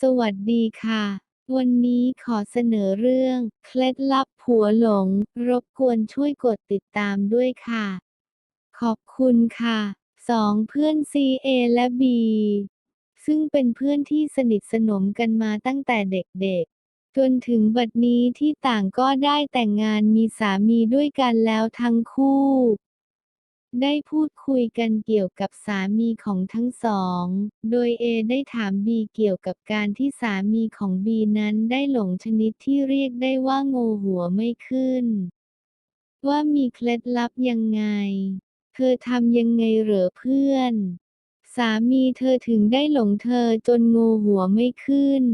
สวัสดีค่ะ วันนี้ขอเสนอเรื่อง เคล็ดลับผัวหลง รบกวนช่วยกดติดตามด้วยค่ะ ขอบคุณค่ะสองเพื่อนซีเอและบีซึ่งเป็นเพื่อนที่สนิทสนมกันมาตั้งแต่เด็กๆ จนถึงบัดนี้ที่ต่างก็ได้แต่งงานมีสามีด้วยกันแล้วทั้งคู่ ได้พูดคุยกันเกี่ยวกับสามีของทั้งสอง โดยเอได้ถามบีเกี่ยวกับการที่สามีของบีนั้นได้หลงชนิดที่เรียกได้ว่าโงหัวไม่ขึ้น ว่ามีเคล็ดลับยังไง เธอทำยังไงเหรอเพื่อน สามีเธอถึงได้หลงเธอจนโงหัวไม่ขึ้น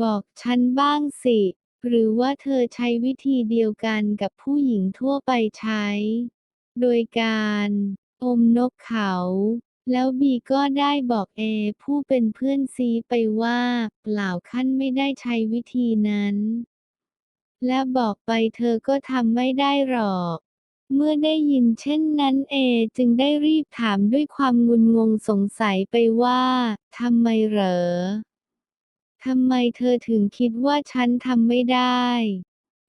บอกฉันบ้างสิ หรือว่าเธอใช้วิธีเดียวกันกับผู้หญิงทั่วไปใช้ โดยการอมนกเขา แล้วบีก็ได้บอกเอผู้เป็นเพื่อนซีไปว่าเปล่าขั้นไม่ได้ใช้วิธีนั้น และบอกไปเธอก็ทำไม่ได้หรอกเมื่อได้ยินเช่นนั้นเอจึงได้รีบถามด้วยความงุนงงสงสัยไปว่าทำไมเหรอ ทำไมเธอถึงคิดว่าฉันทำไม่ได้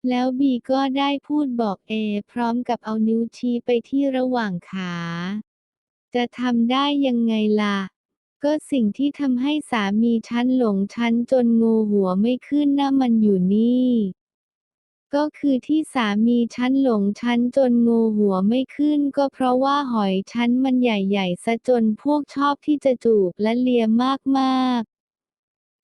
แล้วบีก็ได้พูดบอกเอ พร้อมกับเอานิ้วชี้ไปที่ระหว่างขา จะทำได้ยังไงล่ะ ก็สิ่งที่ทำให้สามีฉันหลงฉันจนงูหัวไม่ขึ้นน่ะมันอยู่นี่ ก็คือที่สามีฉันหลงฉันจนงูหัวไม่ขึ้น ก็เพราะว่าหอยฉันมันใหญ่ๆซะจนพวกชอบที่จะจูบและเลียมากๆ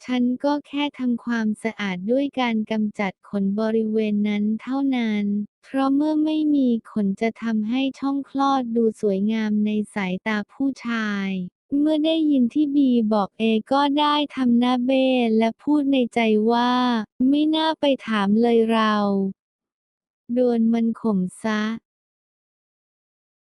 ฉันก็แค่ทำความสะอาดด้วยการกำจัดขนบริเวณนั้นเท่านั้น เพราะเมื่อไม่มีขนจะทำให้ช่องคลอดดูสวยงามในสายตาผู้ชาย เมื่อได้ยินที่บีบอกเอก็ได้ทำหน้าเบ้และพูดในใจว่า ไม่น่าไปถามเลยเรา โดนมันข่มซะ